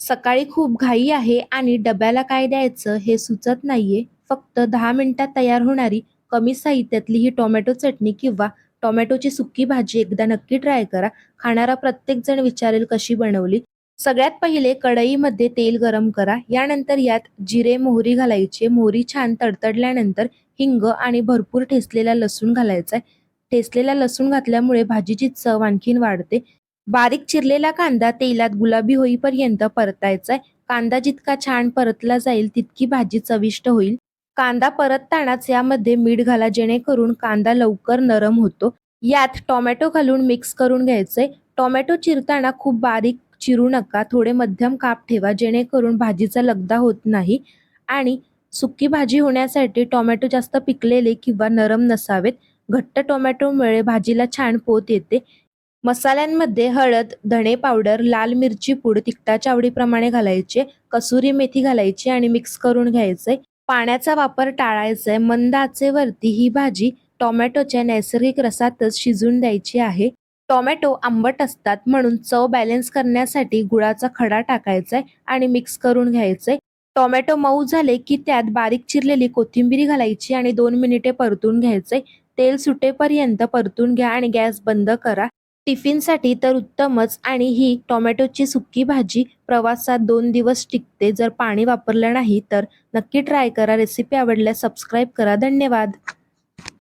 सकाळी खूप घाई आहे आणि डब्याला काय द्यायचं हे सुचत नाहीये. फक्त दहा मिनिटात तयार होणारी कमी साहित्यातली ही टोमॅटो चटणी किंवा टोमॅटोची सुकी भाजी एकदा नक्की ट्राय करा. खाणारा प्रत्येक जण विचारेल कशी बनवली. सगळ्यात पहिले कढईमध्ये तेल गरम करा. यानंतर यात जिरे मोहरी घालायचे. मोहरी छान तडतडल्यानंतर हिंग आणि भरपूर ठेसलेला लसूण घालायचा आहे. ठेसलेला लसूण घातल्यामुळे भाजीची चव आणखीन वाढते. बारीक चिरलेला कांदा तेलात गुलाबी होईपर्यंत परतायचा आहे कांदा जितका छान परतला जाईल तितकी भाजी चविष्ट होईल. कांदा परततानाच यामध्ये मीठ घाला जेणेकरून कांदा लवकर नरम होतो. यात टोमॅटो घालून मिक्स करून घ्यायचंय. टोमॅटो चिरताना खूप बारीक चिरू नका. थोडे मध्यम काप ठेवा जेणेकरून भाजीचा लगदा होत नाही. आणि सुकी भाजी होण्यासाठी टोमॅटो जास्त पिकलेले किंवा नरम नसावेत. घट्ट टोमॅटोमुळे भाजीला छान पोत येते. मसाल्यांमध्ये हळद धणे पावडर लाल मिरची पूड तिखटाच्या आवडीप्रमाणे घालायचे कसुरी मेथी घालायची आणि मिक्स करून घ्यायचे. पाण्याचा वापर टाळायचा आहे. मंद आचेवरती ही भाजी टोमॅटोच्या नैसर्गिक रसातच शिजून द्यायची आहे. टोमॅटो आंबट असतात म्हणून चव बॅलन्स करण्यासाठी गुळाचा खडा टाकायचा आहे आणि मिक्स करून घ्यायचंय टोमॅटो मऊ झाले की त्यात बारीक चिरलेली कोथिंबीर घालायची आणि दोन मिनिटे परतून घ्यायचंय तेल सुटेपर्यंत परतून घ्या आणि गॅस बंद करा. टिफिनसाठी तर उत्तमच. आणि ही टोमॅटोची सुकी भाजी प्रवासात दोन दिवस टिकते. जर पाणी वापरलं नाही तर नक्की ट्राय करा. रेसिपी आवडल्यास सबस्क्राईब करा. धन्यवाद.